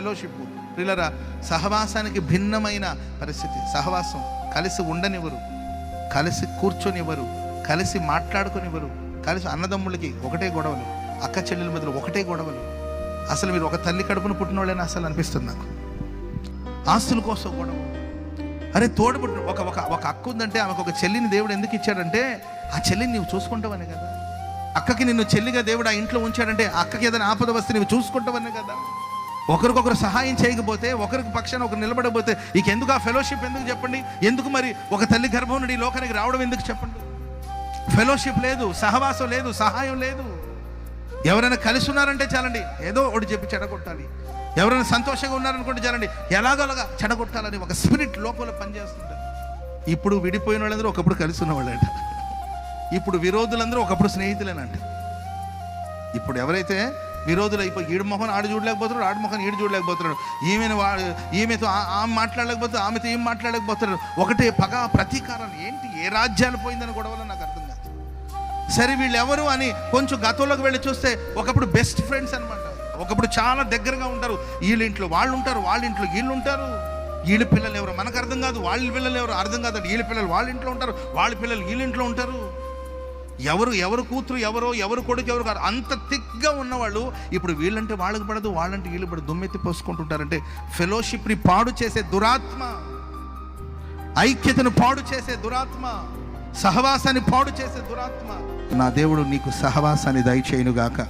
Fellowship పిల్లరా సహవాసానికి భిన్నమైన పరిస్థితి. సహవాసం కలిసి ఉండనివ్వరు కలిసి కూర్చొనివ్వరు కలిసి మాట్లాడుకునివ్వరు కలిసి అన్నదమ్ములకి ఒకటే గొడవలు అక్క చెల్లెల మధ్యలో ఒకటే గొడవలు. అసలు మీరు ఒక తల్లి కడుపును పుట్టిన వాళ్ళని అసలు అనిపిస్తుంది నాకు. ఆస్తుల కోసం గొడవ. అరే తోడుపుట్టిన ఒక ఒక ఒక అక్క ఉందంటే ఆమెకు ఒక చెల్లిని దేవుడు ఎందుకు ఇచ్చాడంటే ఆ చెల్లిని నువ్వు చూసుకుంటావని కదా. అక్కకి నిన్ను చెల్లిగా దేవుడు ఆ ఇంట్లో ఉంచాడంటే అక్కకి ఏదైనా ఆపద వస్తే నువ్వు చూసుకుంటావని కదా. ఒకరికొకరు సహాయం చేయకపోతే ఒకరికి పక్షాన ఒకరు నిలబడకపోతే ఇక ఎందుకు ఆ ఫెలోషిప్ ఎందుకు చెప్పండి? ఎందుకు మరి ఒక తల్లి గర్భం నుండి ఈ లోకానికి రావడం ఎందుకు చెప్పండి? ఫెలోషిప్ లేదు సహవాసం లేదు సహాయం లేదు. ఎవరైనా కలిసి ఉన్నారంటే చాలండి ఏదో ఒకటి చెప్పి చెడగొట్టాలి. ఎవరైనా సంతోషంగా ఉన్నారనుకుంటే చాలండి ఎలాగోలాగా చెడగొట్టాలని ఒక స్పిరిట్ లోపల పనిచేస్తుంటారు. ఇప్పుడు విడిపోయిన వాళ్ళందరూ ఒకప్పుడు కలిసి ఉన్నవాళ్ళంట. ఇప్పుడు విరోధులందరూ ఒకప్పుడు స్నేహితులేనంట. ఇప్పుడు ఎవరైతే విరోధులు అయిపోయి ఈడు మొహం ఆడు చూడలేకపోతున్నాడు ఆడు మొహం ఈడు చూడలేకపోతున్నాడు. ఈమెను వాడు ఈమెతో ఆమె మాట్లాడలేకపోతే ఆమెతో ఏం మాట్లాడలేకపోతున్నాడు. ఒకటే పగ ప్రతీకారం. ఏంటి? ఏ రాజ్యాలు పోయిందని గొడవలో నాకు అర్థం కాదు. సరే వీళ్ళు ఎవరు అని కొంచెం గతంలోకి వెళ్ళి చూస్తే ఒకప్పుడు బెస్ట్ ఫ్రెండ్స్ అనమాట ఒకప్పుడు చాలా దగ్గరగా ఉంటారు. వీళ్ళ ఇంట్లో వాళ్ళు ఉంటారు వాళ్ళ ఇంట్లో వీళ్ళు ఉంటారు వీళ్ళ పిల్లలు ఎవరు? మనకు అర్థం కాదు. వాళ్ళ పిల్లలు ఎవరు? అర్థం కాదు వీళ్ళ పిల్లలు వాళ్ళ ఇంట్లో ఉంటారు వాళ్ళ పిల్లలు వీళ్ళ ఇంట్లో ఉంటారు. ఎవరు ఎవరు కూతురు ఎవరో ఎవరు కొడుకు ఎవరు కాదు. అంత థిక్గా ఉన్నవాళ్ళు ఇప్పుడు వీళ్ళంటే వాళ్ళకి పడదు వాళ్ళంటే వీళ్ళు పడదు. దుమ్మెత్తి పోసుకుంటుంటారంటే ఫెలోషిప్ని పాడు చేసే దురాత్మ ఐక్యతను పాడు చేసే దురాత్మ సహవాసాన్ని పాడు చేసే దురాత్మ. నా దేవుడు నీకు సహవాసాన్ని దయచేయునుగాక.